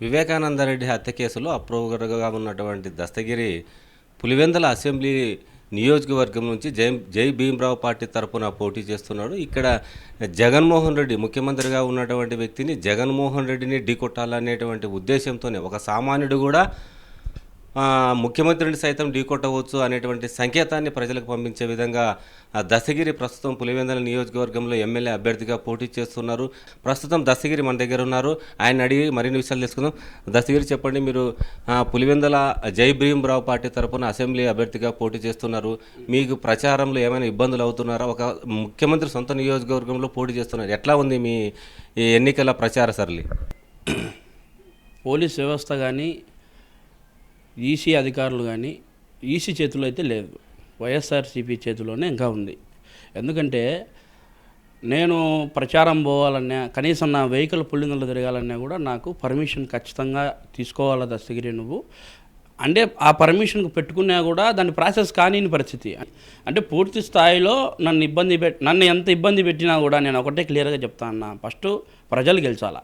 వివేకానందరెడ్డి హత్య కేసులో అప్రూవర్గా ఉన్నటువంటి దస్తగిరి పులివెందల అసెంబ్లీ నియోజకవర్గం నుంచి జై జై భీమరావు పార్టీ తరఫున పోటీ చేస్తున్నాడు. ఇక్కడ జగన్మోహన్ రెడ్డి ముఖ్యమంత్రిగా ఉన్నటువంటి వ్యక్తిని జగన్మోహన్ రెడ్డిని ఢీకొట్టాలనేటువంటి ఉద్దేశంతోనే ఒక సామాన్యుడు కూడా ముఖ్యమంత్రిని సైతం ఢీకొట్టవచ్చు అనేటువంటి సంకేతాన్ని ప్రజలకు పంపించే విధంగా దశగిరి ప్రస్తుతం పులివెందల నియోజకవర్గంలో ఎమ్మెల్యే అభ్యర్థిగా పోటీ చేస్తున్నారు. ప్రస్తుతం దశగిరి మన దగ్గర ఉన్నారు. ఆయన అడిగి మరిన్ని విషయాలు తెలుసుకుందాం. దశగిరి చెప్పండి మీరు పులివెందుల పులివెందల జై భీమరావు పార్టీ తరపున అసెంబ్లీ అభ్యర్థిగా పోటీ చేస్తున్నారు. మీకు ప్రచారంలో ఏమైనా ఇబ్బందులు అవుతున్నారా? ఒక ముఖ్యమంత్రి సొంత నియోజకవర్గంలో పోటీ చేస్తున్నారు. ఎట్లా ఉంది మీ ఈ ఎన్నికల ప్రచార సరళి? పోలీస్ వ్యవస్థ కానీ ఈసీ అధికారులు కానీ ఈసీ చేతిలో అయితే లేదు. వైఎస్ఆర్సీపీ చేతిలోనే ఇంకా ఉంది. ఎందుకంటే నేను ప్రచారం పోవాలన్నా కనీసం నా వెహికల్ పుల్లిందలు తిరగాలన్నా కూడా నాకు పర్మిషన్ ఖచ్చితంగా తీసుకోవాలా దస్తగిరి నువ్వు. అంటే ఆ పర్మిషన్కు పెట్టుకున్నా కూడా దాని ప్రాసెస్ కాని పరిస్థితి. అంటే పూర్తి స్థాయిలో నన్ను ఇబ్బంది పెట్ నన్ను ఎంత ఇబ్బంది పెట్టినా కూడా నేను ఒకటే క్లియర్గా చెప్తాను ఫస్ట్ ప్రజలు గెలిచాలా.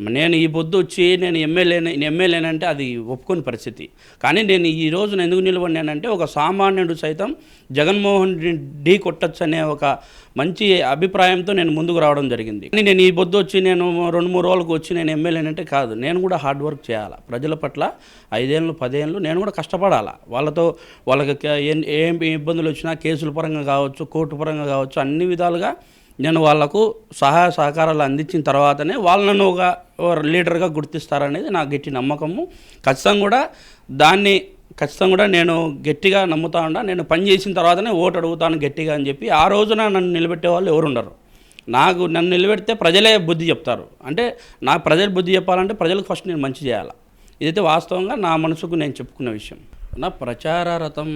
నేను ఈ పొద్దు వచ్చి నేను ఎమ్మెల్యే ఎమ్మెల్యేనంటే అది ఒప్పుకొని పరిస్థితి. కానీ నేను ఈ రోజున ఎందుకు నిలబడినానంటే ఒక సామాన్యుడు సైతం జగన్మోహన్ రెడ్డి కొట్టచ్చు అనే ఒక మంచి అభిప్రాయంతో నేను ముందుకు రావడం జరిగింది. కానీ నేను ఈ పొద్దు వచ్చి నేను రెండు మూడు రోజులకు వచ్చి నేను ఎమ్మెల్యేనంటే కాదు. నేను కూడా హార్డ్ వర్క్ చేయాలి. ప్రజల పట్ల ఐదేళ్ళు పదేళ్ళు నేను కూడా కష్టపడాలి. వాళ్ళతో వాళ్ళకి ఏం- ఏం ఇబ్బందులు వచ్చినా కేసుల పరంగా కావచ్చు కోర్టు పరంగా కావచ్చు అన్ని విధాలుగా నేను వాళ్ళకు సహాయ సహకారాలు అందించిన తర్వాతనే వాళ్ళను ఒక ఒక లీడర్గా గుర్తిస్తారనేది నా గట్టి నమ్మకము. ఖచ్చితంగా కూడా దాన్ని ఖచ్చితంగా కూడా నేను గట్టిగా నమ్ముతా ఉండా నేను పని చేసిన తర్వాతనే ఓటు అడుగుతాను గట్టిగా అని చెప్పి ఆ రోజున నన్ను నిలబెట్టే వాళ్ళు ఎవరు ఉండరు నాకు నన్ను నిలబెడితే ప్రజలే బుద్ధి చెప్తారు. అంటే నా ప్రజలు బుద్ధి చెప్పాలంటే ప్రజలకు ఫస్ట్ నేను మంచి చేయాలి? ఇదైతే వాస్తవంగా నా మనసుకు నేను చెప్పుకున్న విషయం. నా ప్రచార రథం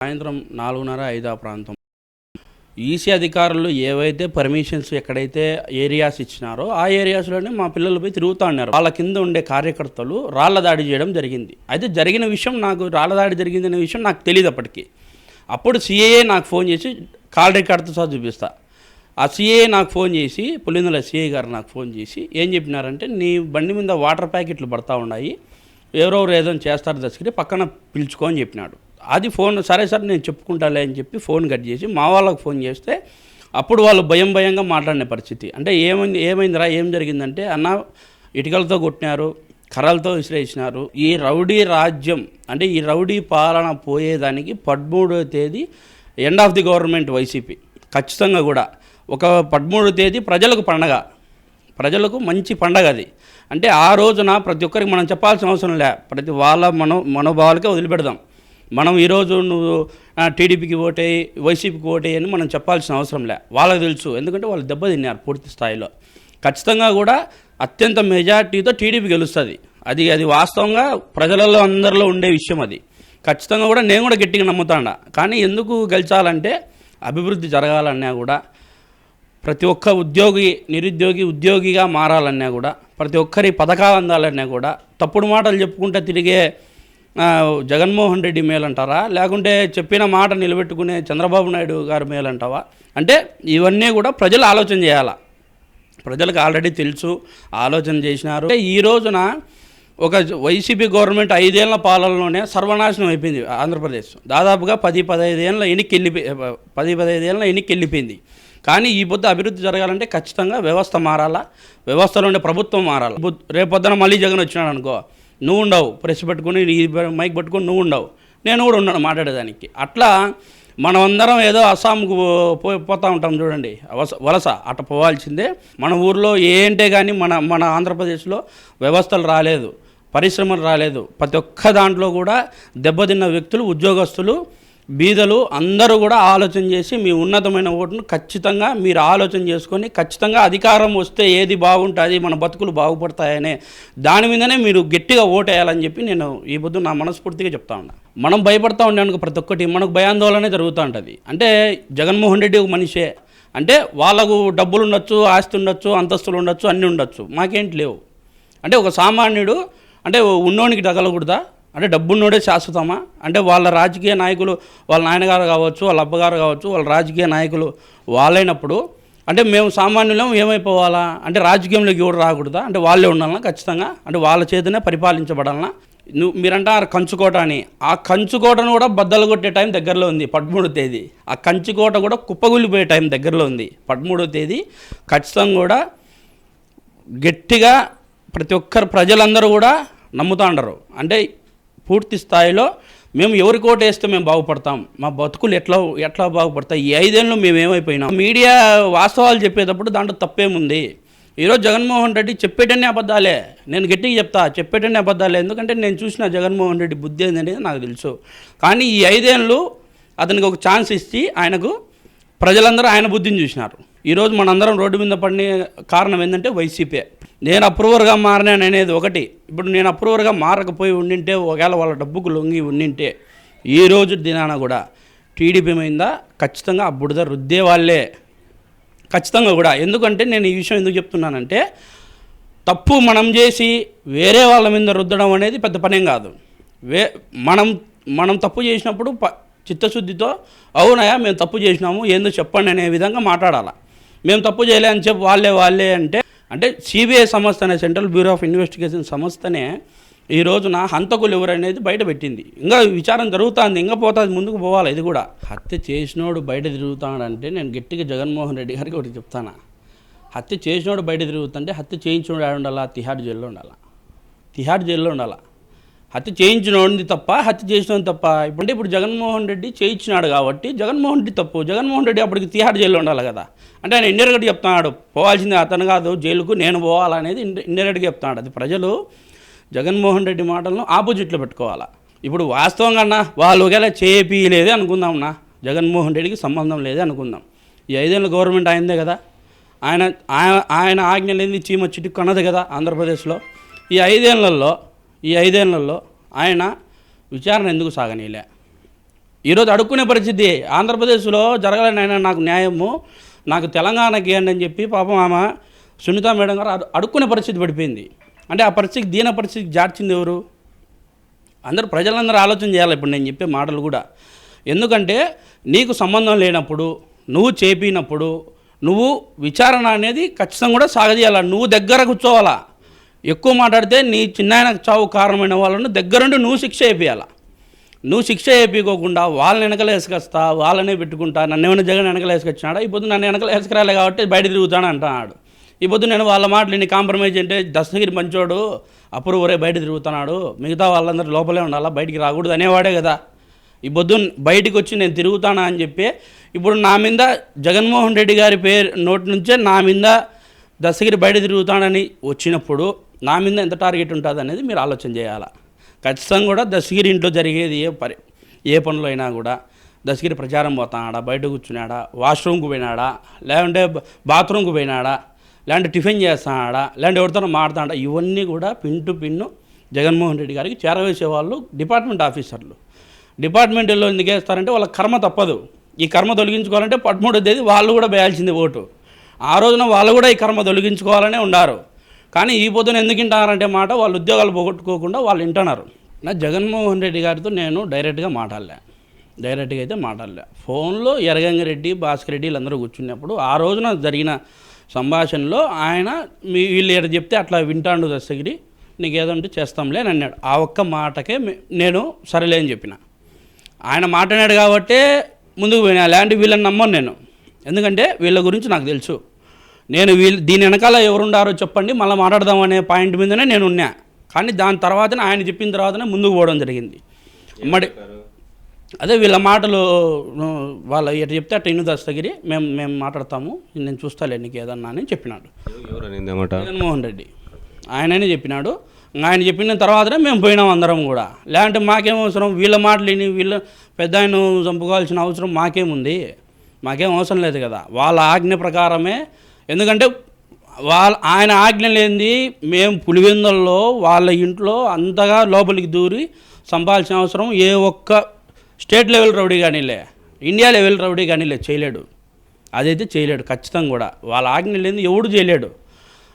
సాయంత్రం నాలుగున్నర ఐదు ఆ ప్రాంతం. ఈసీ అధికారులు ఏవైతే పర్మిషన్స్ ఎక్కడైతే ఏరియాస్ ఇచ్చినారో ఆ ఏరియాస్లోనే మా పిల్లలు పోయి తిరుగుతూ ఉన్నారు. వాళ్ళ కింద ఉండే కార్యకర్తలు రాళ్ళ దాడి చేయడం జరిగింది. అయితే జరిగిన విషయం నాకు రాళ్ళ దాడి జరిగిందనే విషయం నాకు తెలియదు అప్పటికి. అప్పుడు సిఏఏ నాకు ఫోన్ చేసి కాల్ రికార్డ్తో సహా చూపిస్తా. ఆ సిఏ నాకు ఫోన్ చేసి పులిందుల సిఏ గారు నాకు ఫోన్ చేసి ఏం చెప్పినారంటే నీ బండి మీద వాటర్ ప్యాకెట్లు పడతా ఉన్నాయి. ఎవరెవరు ఏదో చేస్తారు దశకి పక్కన పిలుచుకో అని చెప్పినాడు. అది ఫోన్ సరే సరే నేను చెప్పుకుంటాలే అని చెప్పి ఫోన్ కట్ చేసి మా వాళ్ళకి ఫోన్ చేస్తే అప్పుడు వాళ్ళు భయం భయంగా మాట్లాడిన పరిస్థితి. అంటే ఏమైంది ఏమైందిరా ఏం జరిగిందంటే అన్న ఇటుకలతో కొట్టినారు కర్రలతో విసిరేసినారు. ఈ రౌడీ రాజ్యం అంటే ఈ రౌడీ పాలన పోయేదానికి పదమూడవ తేదీ end of the government YCP ఖచ్చితంగా కూడా ఒక పదమూడవ తేదీ ప్రజలకు పండగ. ప్రజలకు మంచి పండగ అది. అంటే ఆ రోజున ప్రతి ఒక్కరికి మనం చెప్పాల్సిన అవసరం లే. ప్రతి వాళ్ళ మనో మనోభావాలకే వదిలిపెడదాం. మనం ఈరోజు నువ్వు టీడీపీకి ఓటేయి వైసీపీకి ఓటేయి అని మనం చెప్పాల్సిన అవసరం లే. వాళ్ళకి తెలుసు. ఎందుకంటే వాళ్ళు దెబ్బతిన్నారు పూర్తి స్థాయిలో. ఖచ్చితంగా కూడా అత్యంత మెజార్టీతో టీడీపీ గెలుస్తుంది. అది అది వాస్తవంగా ప్రజలలో అందరిలో ఉండే విషయం అది. ఖచ్చితంగా కూడా నేను కూడా గట్టిగా నమ్ముతాడా. కానీ ఎందుకు గెలిచాలంటే అభివృద్ధి జరగాలన్నా కూడా ప్రతి ఒక్క ఉద్యోగి నిరుద్యోగి ఉద్యోగిగా మారాలన్నా కూడా ప్రతి ఒక్కరి పథకాలు అందాలన్నా కూడా తప్పుడు మాటలు చెప్పుకుంటే తిరిగే జగన్మోహన్ రెడ్డి మేలంటారా? లేకుంటే చెప్పిన మాట నిలబెట్టుకునే చంద్రబాబు నాయుడు గారు మేలంటావా? అంటే ఇవన్నీ కూడా ప్రజలు ఆలోచన చేయాలా? ప్రజలకు ఆల్రెడీ తెలుసు ఆలోచన చేసినారు. ఈ రోజున ఒక వైసీపీ గవర్నమెంట్ ఐదేళ్ళ పాలనలోనే సర్వనాశనం అయిపోయింది ఆంధ్రప్రదేశ్. దాదాపుగా పది పదహైదు ఏళ్ళ ఎన్నిక వెళ్ళిపోయి పది పదహైదు ఏళ్ళ ఎన్నిక వెళ్ళిపోయింది కానీ ఈ పొద్దు అభివృద్ధి జరగాలంటే ఖచ్చితంగా వ్యవస్థ మారాలా? వ్యవస్థలో ఉండే ప్రభుత్వం మారాలి? రేపొద్దున మళ్ళీ జగన్ వచ్చినాడు అనుకో నువ్వు ఉండవు ప్రెస్ పట్టుకుని నీ మైక్ పట్టుకుని నువ్వు ఉండవు నేను కూడా ఉన్నాను మాట్లాడేదానికి. అట్లా మనమందరం ఏదో అస్సాంకు పో పోతూ ఉంటాం చూడండి. వలస వలస పోవాల్సిందే. మన ఊర్లో ఏంటే కానీ మన మన ఆంధ్రప్రదేశ్లో వ్యవస్థలు రాలేదు. పరిశ్రమలు రాలేదు. ప్రతి ఒక్క దాంట్లో కూడా దెబ్బతిన్న వ్యక్తులు ఉద్యోగస్తులు బీదలు అందరూ కూడా ఆలోచన చేసి మీ ఉన్నతమైన ఓటును ఖచ్చితంగా మీరు ఆలోచన చేసుకొని ఖచ్చితంగా అధికారం వస్తే ఏది బాగుంటుంది మన బతుకులు బాగుపడతాయనే దాని మీదనే మీరు గట్టిగా ఓటేయాలని చెప్పి నేను ఈ పొద్దు నా మనస్ఫూర్తిగా చెప్తా ఉన్నా. మనం భయపడతా ఉండడానికి ప్రతి ఒక్కటి మనకు భయాందోళనే జరుగుతూ ఉంటుంది. అంటే జగన్మోహన్ రెడ్డి ఒక మనిషే. అంటే వాళ్ళకు డబ్బులు ఉండొచ్చు ఆస్తి ఉండొచ్చు అంతస్తులు ఉండొచ్చు అన్నీ ఉండొచ్చు. మాకేంటి లేవు. అంటే ఒక సామాన్యుడు అంటే ఉన్నోనికి తగలకూడదా? అంటే డబ్బున్నోడే శాశ్వతమా? అంటే వాళ్ళ రాజకీయ నాయకులు వాళ్ళ నాయనగారు కావచ్చు వాళ్ళ అబ్బగారు కావచ్చు వాళ్ళ రాజకీయ నాయకులు వాళ్ళైనప్పుడు అంటే మేము సామాన్యులం ఏమైపోవాలా? అంటే రాజకీయంలోకి ఎవరు రాకూడదా? అంటే వాళ్ళే ఉండాలన్నా ఖచ్చితంగా? అంటే వాళ్ళ చేతనే పరిపాలించబడాలన్నా నువ్వు మీరంటారు కంచుకోట అని. ఆ కంచుకోటను కూడా బద్దలు కొట్టే టైం దగ్గరలో ఉంది పదమూడో తేదీ. ఆ కంచుకోట కూడా కుప్పగులిపోయే టైం దగ్గరలో ఉంది పదమూడో తేదీ. ఖచ్చితంగా కూడా గట్టిగా ప్రతి ఒక్కరు ప్రజలందరూ కూడా నమ్ముతా ఉండరు అంటే పూర్తి స్థాయిలో మేము ఎవరి కోట వేస్తే మేము బాగుపడతాం. మా బతుకులు ఎట్లా ఎట్లా బాగుపడతాయి? ఈ ఐదేళ్ళు మేము ఏమైపోయినాం? మీడియా వాస్తవాలు చెప్పేటప్పుడు దాంట్లో తప్పేముంది? ఈరోజు జగన్మోహన్ రెడ్డి చెప్పేటన్నీ అబద్ధాలే. నేను గట్టిగా చెప్తా చెప్పేటన్నీ అబద్ధాలే. ఎందుకంటే నేను చూసిన జగన్మోహన్ రెడ్డి బుద్ధి ఏందనేది నాకు తెలుసు. కానీ ఈ ఐదేళ్ళు అతనికి ఒక ఛాన్స్ ఇచ్చి ఆయనకు ప్రజలందరూ ఆయన బుద్ధిని చూసినారు. ఈరోజు మనందరం రోడ్డు మీద పడిన కారణం ఏంటంటే వైసీపీ. నేను అప్రూవర్గా మారినాను అనేది ఒకటి. ఇప్పుడు నేను అప్రూవర్గా మారకపోయి ఉండింటే ఒకవేళ వాళ్ళ డబ్బుకు లొంగి ఉండింటే ఈ రోజు దినాన కూడా టీడీపీ మీద ఖచ్చితంగా ఆ బుడద రుద్దే వాళ్ళే. ఖచ్చితంగా కూడా. ఎందుకంటే నేను ఈ విషయం ఎందుకు చెప్తున్నానంటే తప్పు మనం చేసి వేరే వాళ్ళ మీద రుద్దడం అనేది పెద్ద పనేం కాదు. వే మనం మనం తప్పు చేసినప్పుడు ప చిత్తశుద్ధితో అవునయా మేము తప్పు చేసినాము ఏందో చెప్పండి అనే విధంగా మాట్లాడాలి. మేము తప్పు చేయలే అని చెప్పి వాళ్ళే వాళ్ళే అంటే అంటే సిబిఐ సంస్థ అనే సెంట్రల్ బ్యూరో ఆఫ్ ఇన్వెస్టిగేషన్ సంస్థనే ఈ రోజున హంతకులు ఎవరనేది బయట పెట్టింది. ఇంకా విచారం జరుగుతుంది ఇంకా పోతుంది ముందుకు పోవాలి ఇది కూడా. హత్య చేసినోడు బయట తిరుగుతాడంటే నేను గట్టిగా జగన్మోహన్ రెడ్డి గారికి ఒకటి చెప్తానా. హత్య చేసినోడు బయట తిరుగుతుంటే హత్య చేయించినోడు ఆడ ఉండాలా తిహార్ జైల్లో ఉండాలా? తిహార్ జైల్లో ఉండాలా? హత్య చేయించినోడిది తప్ప హత్య చేసినోడి తప్ప. ఇప్పుడు ఇప్పుడు జగన్మోహన్ రెడ్డి చేయించినాడు కాబట్టి జగన్మోహన్ రెడ్డి తప్పు. జగన్మోహన్ రెడ్డి అప్పటికి తిహార్ జైల్లో ఉండాలి కదా. అంటే ఆయన ఇండైరెక్ట్గా చెప్తున్నాడు పోవాల్సింది అతను కాదు జైలుకు నేను పోవాలనేది ఇండైరెక్ట్గా చెప్తున్నాడు. అది ప్రజలు జగన్మోహన్ రెడ్డి మాటలను ఆపోజిట్లో పెట్టుకోవాలా. ఇప్పుడు వాస్తవంగా అన్న వాళ్ళు ఒకవేళ చేపియలేదే అనుకుందాంనా జగన్మోహన్ రెడ్డికి సంబంధం లేదే అనుకుందాం. ఈ ఐదేళ్ళ గవర్నమెంట్ అయిందే కదా. ఆయన ఆయన ఆయన ఆజ్ఞ లేని చీమ చిటుకు అన్నది కదా ఆంధ్రప్రదేశ్లో. ఈ ఐదేళ్ళలో ఈ ఐదేళ్ళలో ఆయన విచారణ ఎందుకు సాగనీయలే? ఈరోజు అడుక్కునే పరిస్థితి ఆంధ్రప్రదేశ్లో జరగాలని ఆయన నాకు న్యాయము నాకు తెలంగాణకి ఇవ్వండి అని చెప్పి పాపం ఆమె సునీత మేడం గారు అడుక్కునే పరిస్థితి పడిపోయింది. అంటే ఆ పరిస్థితి దీన పరిస్థితికి జార్చింది ఎవరు? అందరూ ప్రజలందరూ ఆలోచన చేయాలి ఇప్పుడు నేను చెప్పే మాటలు కూడా. ఎందుకంటే నీకు సంబంధం లేనప్పుడు నువ్వు చేపినప్పుడు నువ్వు విచారణ అనేది ఖచ్చితంగా కూడా సాగజేయాలి నువ్వు దగ్గర కూర్చోవాలా? ఎక్కువ మాట్లాడితే నీ చిన్నాయనకు చావు కారణమైన వాళ్ళను దగ్గరుండి నువ్వు శిక్ష వేపియాలా. నువ్వు శిక్ష వేపించుకోకుండా వాళ్ళని వెనకలు వేసుకొస్తా వాళ్ళనే పెట్టుకుంటా నన్ను ఏమైనా జగన్ వెనకలు వేసుకొచ్చినాడా? ఈ నన్ను వెనకలు వేసుకురాలే కాబట్టి బయట తిరుగుతాను అంటున్నాడు. ఈ పొద్దు నేను వాళ్ళ మాటలు నీ కాంప్రమైజ్ అంటే దస్తగిరి మంచోడు అప్పుడు ఒరే బయట తిరుగుతున్నాడు మిగతా వాళ్ళందరూ లోపలే ఉండాలా? బయటికి రాకూడదు అనేవాడే కదా. ఈ పొద్దు బయటికి వచ్చి నేను తిరుగుతానా అని చెప్పి ఇప్పుడు నా మీద జగన్మోహన్ రెడ్డి గారి పేరు నోటి నుంచే నా మీద దస్తగిరి బయట తిరుగుతాడని వచ్చినప్పుడు నా మీద ఎంత టార్గెట్ ఉంటుంది అనేది మీరు ఆలోచన చేయాలా. ఖచ్చితంగా కూడా దశగిరి ఇంట్లో జరిగేది ఏ పరి ఏ పనులు అయినా కూడా దశగిరి ప్రచారం పోతాడా బయట కూర్చున్నాడా వాష్రూమ్కి పోయినాడా లేదంటే బాత్రూమ్కి పోయినాడా లేదంటే టిఫిన్ చేస్తాడా లేదంటే ఎవరితోనో మాడతాడా ఇవన్నీ కూడా pin to pin Jaganmohan Reddy గారికి చేరవేసే వాళ్ళు డిపార్ట్మెంట్ ఆఫీసర్లు. డిపార్ట్మెంట్లో ఎందుకు వేస్తారంటే వాళ్ళ కర్మ తప్పదు. ఈ కర్మ తొలగించుకోవాలంటే పదమూడో తేదీ వాళ్ళు కూడా వేయాల్సింది ఓటు. ఆ రోజున వాళ్ళు కూడా ఈ కర్మ తొలగించుకోవాలనే ఉన్నారు. కానీ ఈ పొద్దున ఎందుకు వింటున్నారంటే మాట వాళ్ళు ఉద్యోగాలు పోగొట్టుకోకుండా వాళ్ళు వింటున్నారు. నా జగన్మోహన్ రెడ్డి గారితో నేను డైరెక్ట్గా మాట్లాడలే. డైరెక్ట్గా అయితే మాట్లాడలే. ఫోన్లో ఎరగంగిరెడ్డి భాస్కర్ రెడ్డి వీళ్ళందరూ కూర్చున్నప్పుడు ఆ రోజున జరిగిన సంభాషణలో ఆయన మీ వీళ్ళు ఏడ చెప్తే అట్లా వింటాడు దస్తగిరి నీకు ఏదంటే చేస్తాంలే అని అన్నాడు. ఆ ఒక్క మాటకే నేను సరేలే అని చెప్పిన. ఆయన మాట్లాడాడు కాబట్టే ముందుకు పోయినా. అలాంటి వీళ్ళని నమ్మను నేను. ఎందుకంటే వీళ్ళ గురించి నాకు తెలుసు. నేను వీళ్ళు దీని వెనకాల ఎవరుండారో చెప్పండి మళ్ళీ మాట్లాడదాం అనే పాయింట్ మీదనే నేను ఉన్నా కానీ దాని తర్వాతనే ఆయన చెప్పిన తర్వాతనే ముందుకు పోవడం జరిగింది. మరి అదే వీళ్ళ మాటలు వాళ్ళ ఎటు చెప్తే అట్ట ఇను దస్తగిరి మేము మేము మాట్లాడతాము. నేను చూస్తాలే నీకు ఏదన్నా అని చెప్పినాడు. జగన్మోహన్ రెడ్డి. ఆయననే చెప్పినాడు. ఆయన చెప్పిన తర్వాతనే మేము పోయినాం అందరం కూడా. లేదంటే మాకేం అవసరం? వీళ్ళ మాటలు విని వీళ్ళ పెద్ద ఆయన చంపుకోవాల్సిన అవసరం మాకేముంది? మాకేం అవసరం లేదు కదా. వాళ్ళ ఆజ్ఞ ప్రకారమే ఎందుకంటే వాళ్ళ ఆయన ఆజ్ఞ లేనిది మేము పులివెందుల్లో వాళ్ళ ఇంట్లో అంతగా లోపలికి దూరి సంపాల్సిన అవసరం ఏ ఒక్క స్టేట్ లెవెల్ రౌడీ కానీలే ఇండియా లెవెల్ రౌడీ కానీలే చేయలేడు. అదైతే చేయలేడు ఖచ్చితంగా కూడా. వాళ్ళ ఆజ్ఞ లేని ఎవడు చేయలేడు.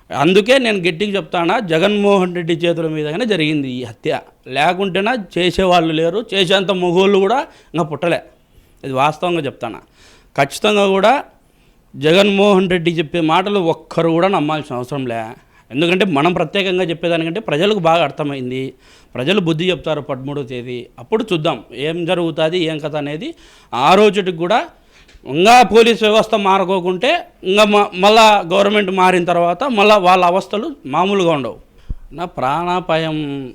అందుకే నేను గట్టిగా చెప్తానా జగన్మోహన్ రెడ్డి చేతుల మీదగానే జరిగింది ఈ హత్య. లేకుంటేనా చేసేవాళ్ళు లేరు చేసేంత మొగోళ్ళు కూడా ఇంకా పుట్టలే. ఇది వాస్తవంగా చెప్తానా. ఖచ్చితంగా కూడా జగన్మోహన్ రెడ్డి చెప్పే మాటలు ఒక్కరు కూడా నమ్మాల్సిన అవసరం లే. ఎందుకంటే మనం ప్రత్యేకంగా చెప్పేదానికంటే ప్రజలకు బాగా అర్థమైంది. ప్రజలు బుద్ధి చెప్తారు పదమూడో తేదీ. అప్పుడు చూద్దాం ఏం జరుగుతుంది ఏం కథ అనేది. ఆ రోజుకి కూడా ఇంకా పోలీస్ వ్యవస్థ మారుకోకుంటే ఇంకా మ- మళ్ళా గవర్నమెంట్ మారిన తర్వాత మళ్ళీ వాళ్ళ అవస్థలు మామూలుగా ఉండవు. నా ప్రాణాపాయం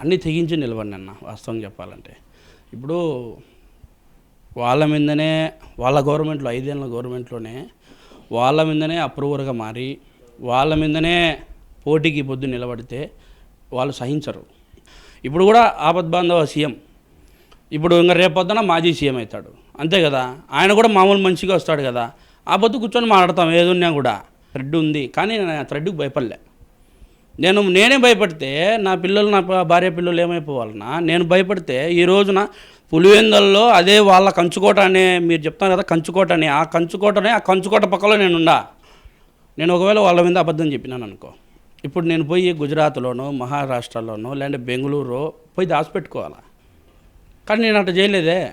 అన్నీ తెగించి నిలబడి అన్న వాస్తవం చెప్పాలంటే. ఇప్పుడు వాళ్ళ మీదనే వాళ్ళ గవర్నమెంట్లో ఐదేళ్ళ గవర్నమెంట్లోనే వాళ్ళ మీదనే అప్రూవర్గా మారి వాళ్ళ మీదనే పోటీకి పొద్దు నిలబడితే వాళ్ళు సహించరు. ఇప్పుడు కూడా ఆపద్బాంధవ సీఎం ఇప్పుడు ఇంకా రేపొద్దున మాజీ సీఎం అవుతాడు. అంతే కదా? ఆయన కూడా మామూలు మంచిగా వస్తాడు కదా? ఆ పొద్దు కూర్చొని మాట్లాడతాం ఏదున్నా కూడా. థ్రెడ్ ఉంది. కానీ నేను ఆ థ్రెడ్కి భయపడలే. నేను నేనే భయపడితే నా పిల్లలు నా భార్య పిల్లలు ఏమైపోవాలన్నా నేను భయపడితే ఈ రోజున పులివెందల్లో అదే వాళ్ళ కంచుకోట అనే మీరు చెప్తాను కదా కంచుకోట అని ఆ కంచుకోటనే ఆ కంచుకోట పక్కలో నేనుండా నేను ఒకవేళ వాళ్ళ మీద అబద్ధం చెప్పినాను అనుకో ఇప్పుడు నేను పోయి గుజరాత్లోనో మహారాష్ట్రలోనో లేదంటే బెంగళూరు పోయి దాచిపెట్టుకోవాలా? కానీ నేను అట్లా చేయలేదే.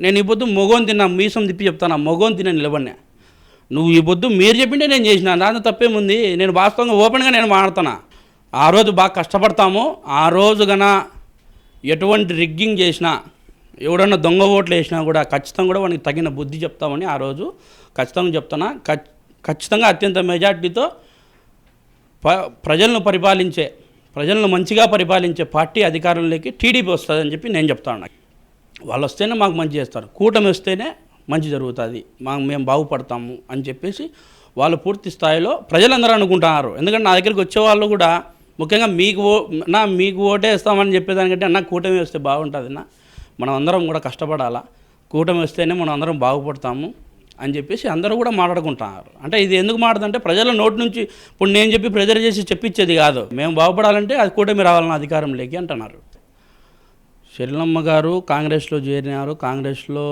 నేను ఈ పొద్దు మొగోని తిన్నా మీసం తిప్పి చెప్తాను మొగోని తిన్న నిలబడినా. నువ్వు ఈ పొద్దు మీరు చెప్పింటే నేను చేసిన దాని తప్పేముంది? నేను వాస్తవంగా ఓపెన్గా నేను మాట్లాడుతున్నా. ఆ రోజు బాగా కష్టపడతాము. ఆ రోజు గన ఎటువంటి రిగ్గింగ్ చేసినా ఎవడన్నా దొంగ ఓట్లు వేసినా కూడా ఖచ్చితంగా కూడా వానికి తగిన బుద్ధి చెప్తామని ఆ రోజు ఖచ్చితంగా చెప్తున్నా. ఖచ్చితంగా అత్యంత మెజార్టీతో ప ప్రజలను పరిపాలించే ప్రజలను మంచిగా పరిపాలించే పార్టీ అధికారంలోకి టీడీపీ వస్తుందని చెప్పి నేను చెప్తాను నాకు వాళ్ళు వస్తేనే మాకు మంచి చేస్తారు. కూటమి వస్తేనే మంచి జరుగుతుంది. మాకు మేము బాగుపడతాము అని చెప్పేసి వాళ్ళు పూర్తి స్థాయిలో ప్రజలందరూ అనుకుంటున్నారు. ఎందుకంటే నా దగ్గరికి వచ్చే వాళ్ళు కూడా ముఖ్యంగా మీకు ఓ నా మీకు ఓటే ఇస్తామని చెప్పేదానికంటే అన్న కూటమి వస్తే బాగుంటుంది నా మనం అందరం కూడా కష్టపడాలా. కూటమి వస్తేనే మనం అందరం బాగుపడతాము అని చెప్పేసి అందరూ కూడా మాట్లాడుకుంటున్నారు. అంటే ఇది ఎందుకు మాట్లాడంటే ప్రజల నోటి నుంచి ఇప్పుడు నేను చెప్పి ప్రెజర్ చేసి చెప్పించేది కాదు. మేము బాగుపడాలంటే అది కూటమి రావాలన్న అధికారంలోకి అంటున్నారు. షెల్లమ్మ గారు కాంగ్రెస్లో చేరినారు. కాంగ్రెస్లో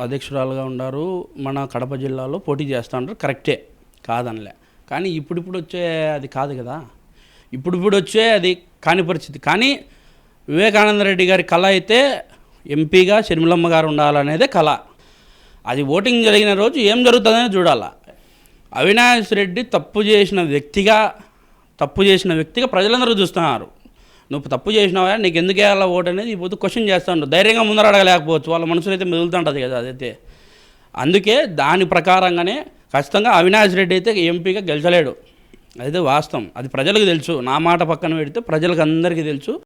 అధ్యక్షురాలుగా ఉన్నారు మన కడప జిల్లాలో పోటీ చేస్తూ ఉంటారు కరెక్టే. కాదనలే. కానీ ఇప్పుడిప్పుడు వచ్చే అది కాదు కదా. ఇప్పుడు ఇప్పుడు వచ్చే అది కాని పరిస్థితి. కానీ వివేకానంద రెడ్డి గారి కళ అయితే ఎంపీగా షర్మిలమ్మ గారు ఉండాలనేదే కళ. అది ఓటింగ్ జరిగిన రోజు ఏం జరుగుతుందని చూడాల. అవినాష్ రెడ్డి తప్పు చేసిన వ్యక్తిగా తప్పు చేసిన వ్యక్తిగా ప్రజలందరూ చూస్తున్నారు. నువ్వు తప్పు చేసినావా? నీకు ఎందుకు వేయాలా ఓటు అనేది ఇప్పుడు క్వశ్చన్ చేస్తాను ధైర్యంగా ముందర అడగలేకపోవచ్చు. వాళ్ళ మనసులో అయితే మిగులుతుంటుంది కదా అదైతే. అందుకే దాని ప్రకారంగానే ఖచ్చితంగా అవినాష్ రెడ్డి అయితే ఎంపీగా గెలిచలేడు. అదే వాస్తవం. అది ప్రజలకు తెలుసు. నా మాట పక్కన పెడితే ప్రజలకు అందరికీ తెలుసు.